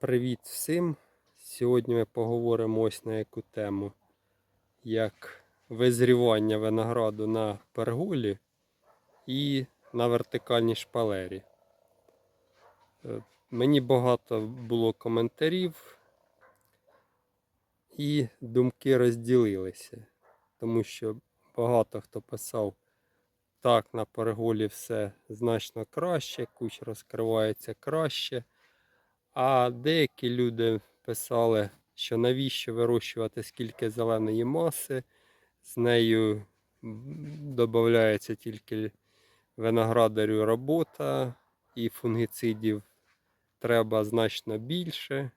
Привіт всім! Сьогодні ми поговоримо ось на яку тему, як визрівання винограду на перголі і на вертикальній шпалері. Е, Мені багато було коментарів і думки розділилися, тому що багато хто писав, так, на перголі все значно краще, кущ розкривається краще. А деякі люди писали, що навіщо вирощувати скільки зеленої маси, з нею додається тільки виноградарю робота і фунгіцидів треба значно більше.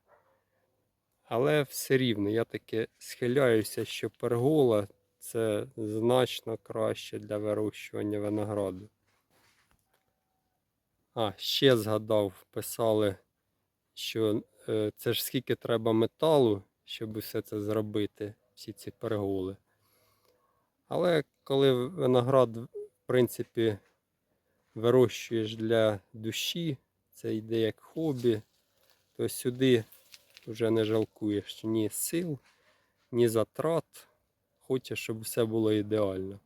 Але все рівно я таки схиляюся, що пергола це значно краще для вирощування винограду. А, ще згадав, писали що е, це ж скільки треба металу, щоб все це зробити, всі ці переголи. Але коли виноград, в принципі, вирощуєш для душі, це йде як хобі, то сюди вже не жалкуєш ні сил, ні затрат. Хочеш, щоб все було ідеально.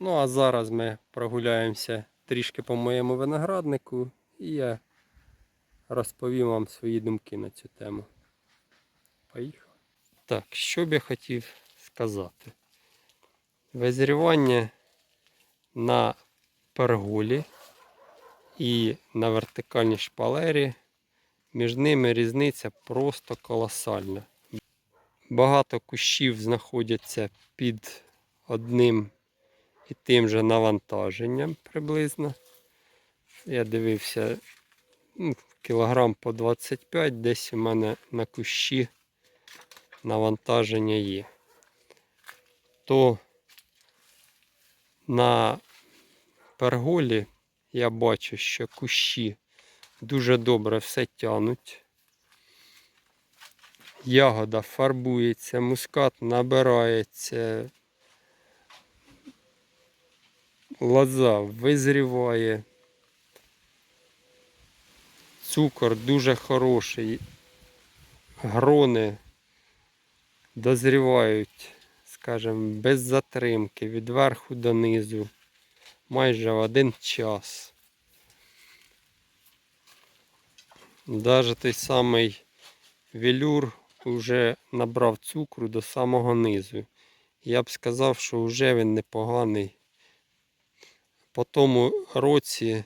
Ну, а зараз ми прогуляємося трішки по моєму винограднику і я розповім вам свої думки на цю тему. Поїхали. Так, що б я хотів сказати? Визрівання на перголі і на вертикальній шпалері. Між ними різниця просто колосальна. Багато кущів знаходяться під одним і тим же навантаженням приблизно. Я дивився ну, кілограм по 25, десь у мене на кущі навантаження є. То на перголі я бачу, що кущі дуже добре все тянуть. Ягода фарбується, мускат набирається, лоза визріває. Цукор дуже хороший. Грони дозрівають, скажімо, без затримки від верху до низу. Майже в один час. Навіть той самий велюр вже набрав цукру до самого низу. Я б сказав, що вже він непоганий по тому році,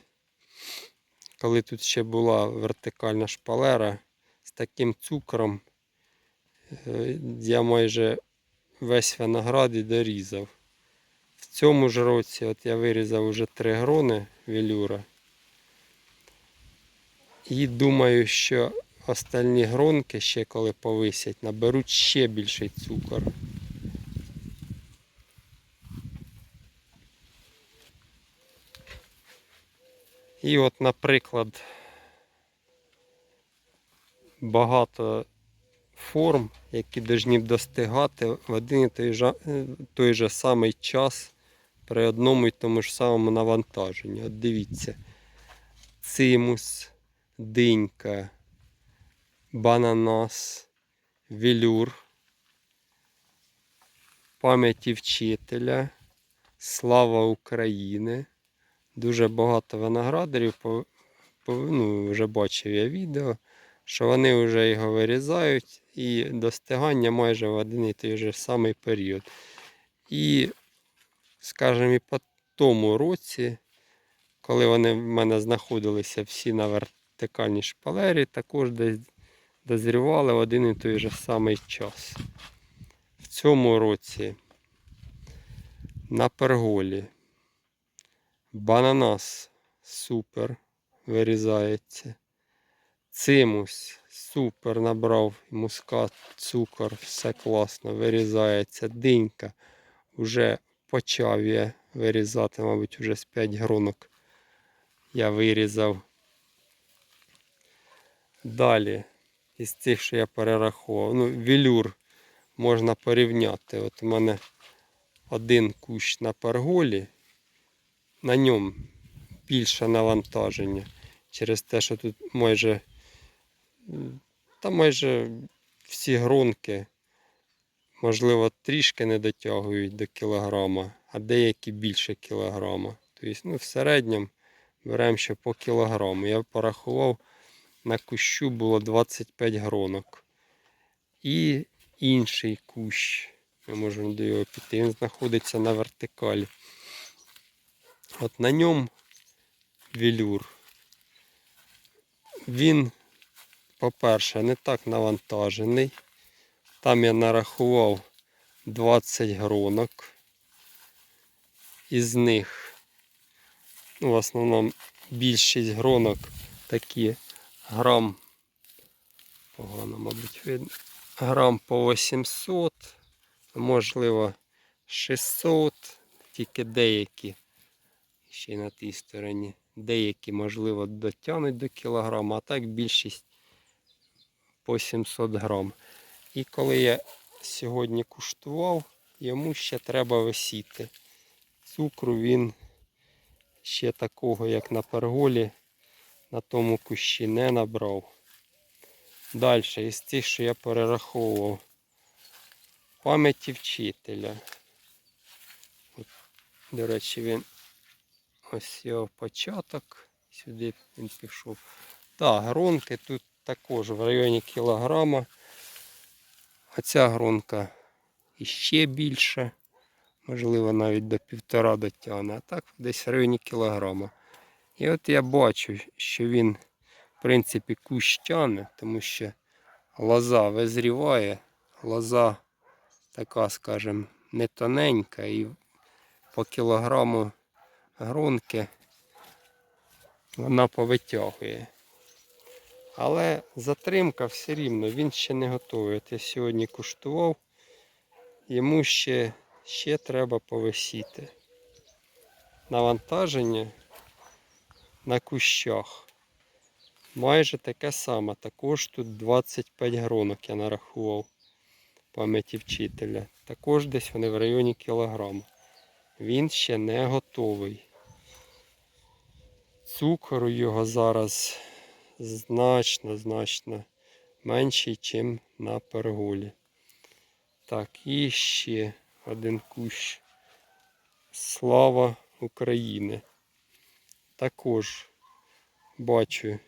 коли тут ще була вертикальна шпалера, з таким цукром е, я майже весь виноград і дорізав. В цьому ж році от я вирізав вже три грони велюра. І думаю, що остальні гронки ще коли повисять, наберуть ще більший цукор. І от, наприклад, багато форм, які повинні достигати в один і той же, той же самий час при одному і тому ж самому навантаженні. От дивіться, цимус, динька, бананас, велюр, пам'яті вчителя, слава України. Дуже багато виноградарів, по, по, ну, вже бачив я відео, що вони вже його вирізають і достигання майже в один і той же самий період. І, скажімо, і по тому році, коли вони в мене знаходилися всі на вертикальній шпалері, також десь дозрівали в один і той же самий час. В цьому році на перголі. Бананас. Супер. Вирізається. Цимус супер. Набрав мускат, цукор, все класно. Вирізається. Динька. Вже почав я вирізати, мабуть, вже з 5 гронок я вирізав. Далі, із цих, що я перерахував, ну, велюр можна порівняти. От у мене один кущ на перголі на ньому більше навантаження. через те, що тут майже, та майже всі гронки, можливо, трішки не дотягують до кілограма, а деякі більше кілограма. Тобто, ну, в середньому беремо ще по кілограму. Я порахував, на кущу було 25 гронок. І інший кущ. Ми можемо до його піти. Він знаходиться на вертикалі. От на ньому велюр. Він, по-перше, не так навантажений. Там я нарахував 20 гронок. Із них, ну, в основному більшість гронок такі грам, погано, мабуть, видно, грам по 800, можливо, 600, тільки деякі, ще й на тій стороні, деякі, можливо, дотягнуть до кілограма, а так більшість по 700 грам. І коли я сьогодні куштував, йому ще треба висіти. Цукру він ще такого, як на перголі, на тому кущі не набрав. Далі, із тих, що я перераховував, пам'яті вчителя. До речі, він ось його початок. Сюди він пішов. Так, гронки тут також в районі кілограма. Оця гронка іще більше. Можливо, навіть до півтора дотягне, а так десь в районі кілограма. І от я бачу, що він, в принципі, кущ тяне, тому що лоза визріває, лоза така, скажімо, не тоненька і по кілограму гронки вона повитягує. Але затримка все рівно, він ще не готовий. От я сьогодні куштував, йому ще, ще треба повисіти. Навантаження на кущах. Майже таке саме. Також тут 25 гронок я нарахував пам'яті вчителя. Також десь вони в районі кілограма. Він ще не готовий. Цукор його зараз значно, значно менший, ніж на перголі. Так, і ще один кущ. Слава України. Також бачу,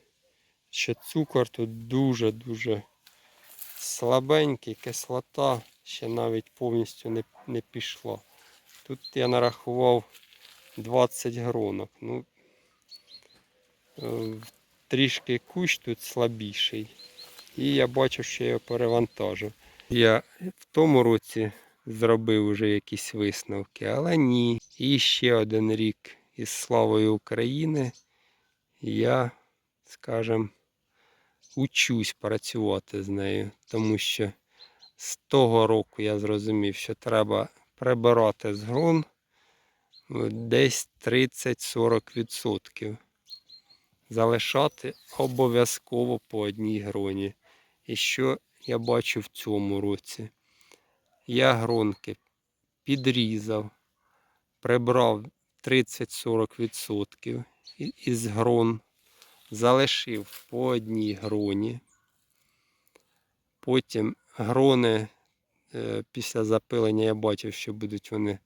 що цукор тут дуже-дуже слабенький, кислота ще навіть повністю не, не пішла. Тут я нарахував 20 гронок. Ну, трішки кущ тут слабіший. І я бачу, що я перевантажив. Я в тому році зробив вже якісь висновки, але ні. І ще один рік із славою України я, скажімо, учусь працювати з нею, тому що з того року я зрозумів, що треба прибирати з грон ну, десь 30-40%. Залишати обов'язково по одній гроні. І що я бачу в цьому році? Я гронки підрізав, прибрав 30-40% із грон, залишив по одній гроні. Потім грони е, після запилення я бачив, що будуть вони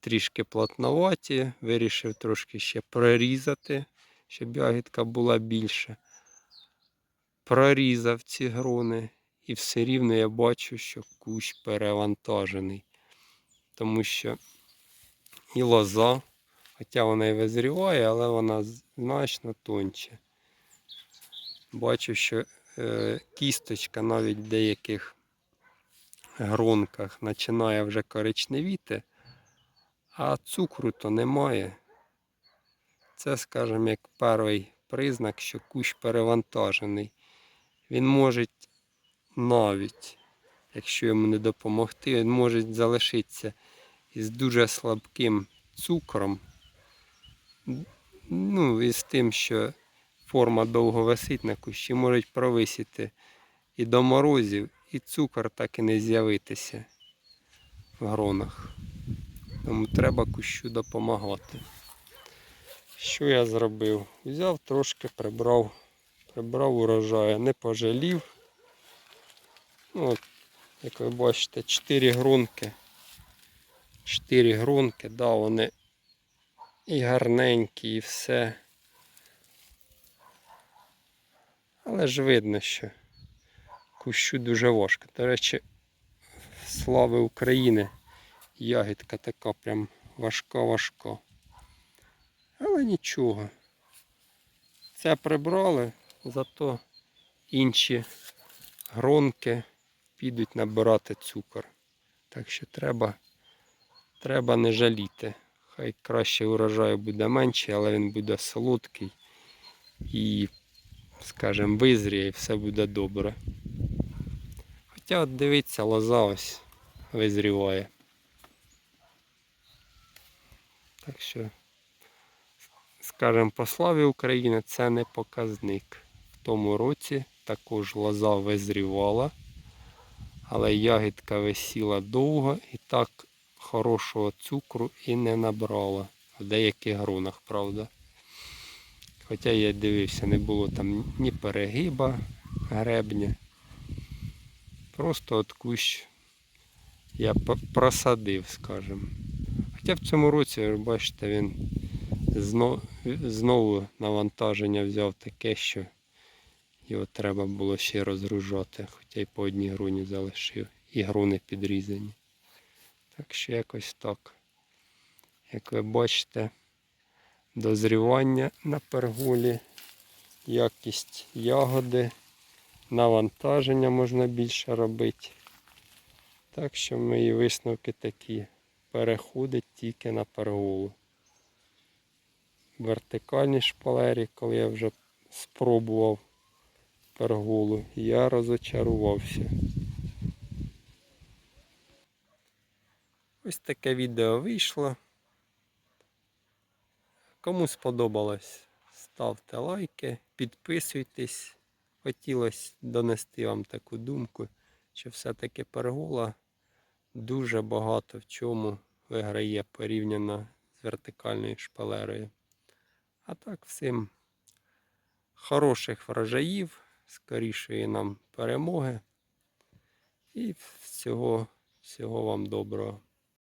трішки плотноваті. Вирішив трошки ще прорізати, щоб ягідка була більша. Прорізав ці грони, і все рівно я бачу, що кущ перевантажений. Тому що і лоза, хоча вона і визріває, але вона значно тонче. Бачу, що е, кісточка навіть в деяких гронках починає вже коричневіти, а цукру то немає. Це, скажімо, як перший признак, що кущ перевантажений. Він може навіть, якщо йому не допомогти, він може залишитися із дуже слабким цукром. Ну, і з тим, що форма довго висить на кущі, можуть провисіти і до морозів, і цукор так і не з'явитися в гронах. Тому треба кущу допомагати. Що я зробив? Взяв трошки, прибрав, прибрав урожаю, не пожалів. Ну, от, як ви бачите, 4 грунки. 4 грунки, да, вони і гарненькі, і все. Але ж видно, що кущу дуже важко. До речі, слави України. Ягідка така прям важка-важка. Але нічого. Це прибрали, зато інші гронки підуть набирати цукор. Так що треба, треба не жаліти. Хай краще урожаю буде менший, але він буде солодкий і, скажімо, визріє і все буде добре. Хоча от дивіться, лоза ось визріває. Так що, скажімо, по славі України це не показник. В тому році також лоза визрівала, але ягідка висіла довго і так хорошого цукру і не набрала. В деяких грунах, правда. Хоча я дивився, не було там ні перегиба гребня. Просто от кущ я просадив, скажімо. Хоча в цьому році, бачите, він знову, навантаження взяв таке, що його треба було ще розгружати, хоча й по одній груні залишив. І груни підрізані. Так що якось так. Як ви бачите, дозрівання на пергулі, якість ягоди, навантаження можна більше робити. Так що мої висновки такі. Переходить тільки на перголу. Вертикальні шпалері, коли я вже спробував перголу, я розочарувався. Ось таке відео вийшло. Кому сподобалось, ставте лайки, підписуйтесь. Хотілося донести вам таку думку, що все-таки пергола дуже багато в чому виграє порівняно з вертикальною шпалерою. А так всім хороших врожаїв, скорішої нам перемоги і всього, всього вам доброго.